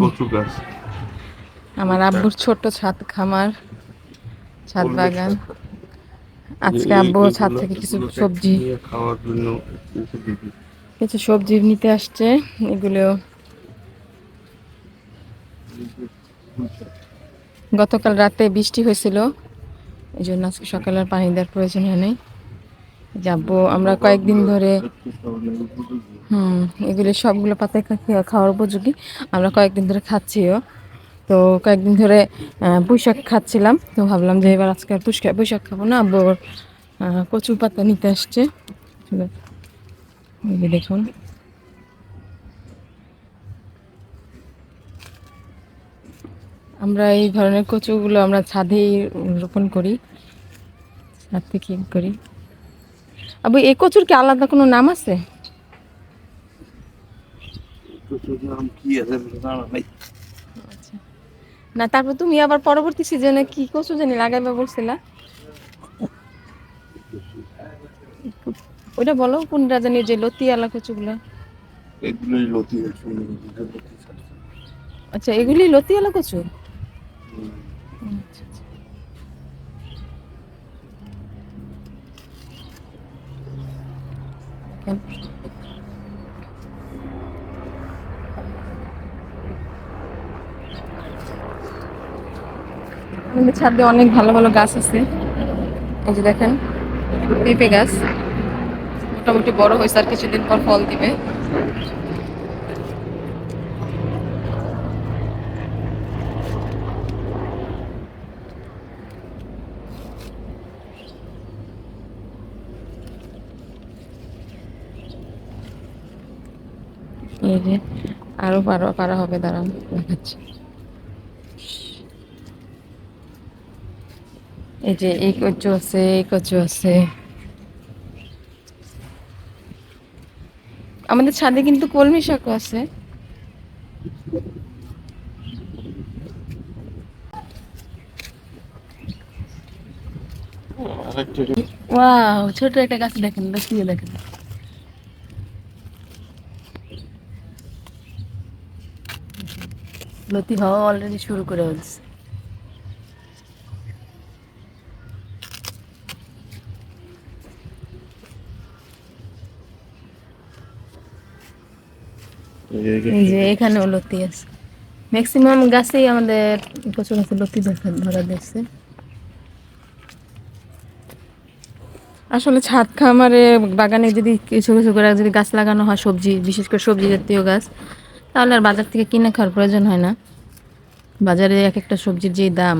কচু গাছ। আমার আব্বুর ছোট্ট ছাদ খামার ছাদ বাগান। আজকে আব্বু ছাদ থেকে কিছু সবজি খাওয়ার জন্য কিছু কিছু সবজি নিতে আসছে এগুলো গতকাল রাতে বৃষ্টি হয়েছিল এই জন্য আজকে সকালে আর পানি দেওয়ার প্রয়োজন হয় নাই। যাব। আমরা কয়েকদিন ধরে হুম এগুলো সবগুলো পাতায় খা- খাওয়ার উপযোগী। আমরা কয়েকদিন ধরে খাচ্ছিও। তো কয়েকদিন ধরে আহ, পুঁই শাক খাচ্ছিলাম। তো ভাবলাম যে এবার আজকে আর পুঁই শাক খাব না আব্বু কচু পাতা নিতে আসছে। দেখুন। আমরা এই ধরনের কচুগুলো আমরা ছাদেই রোপণ করি ছাদ থেকে করি? আবু এই কচুর কি আলাদা কোনো নাম আছে? নাই। না তারপর তুমি আবার পরবর্তী সিজনে কি কচু জানি লাগাইবা বলছিলা। ওইটা বলো কোনটা জানি যে লতিয়ালা কচুগুলা। এগুলোই লতি লতি। আচ্ছা এগুলি লতিয়ালা কচু? আমাদের ছাদে অনেক ভালো ভালো গাছ আছে। এই যে দেখেন, পেঁপে গাছ। মোটামুটি বড় হয়েছে আর কিছুদিন পর ফল দিবে। এই যে আরও পারা পারা হবে দাঁড়ান দেখাচ্ছি। এই যে এই কচু আছে এই কচু আছে। আমাদের ছাদে কিন্তু কলমি শাকও আছে। ওয়াও ছোট একটা গাছ দেখেন দেখেন। লতি হওয়া অলরেডি শুরু করে হচ্ছে এই যে এখানেও লতি আছে। ম্যাক্সিমাম গাছেই আমাদের কচু গাছে লতি ধরা দিচ্ছে। আসলে ছাদ খামারে বাগানে যদি কিছু কিছু করে যদি গাছ লাগানো হয় সবজি বিশেষ করে সবজি জাতীয় গাছ তাহলে আর বাজার থেকে কিনে খাওয়ার প্রয়োজন হয় না। বাজারে এক একটা সবজির যেই দাম।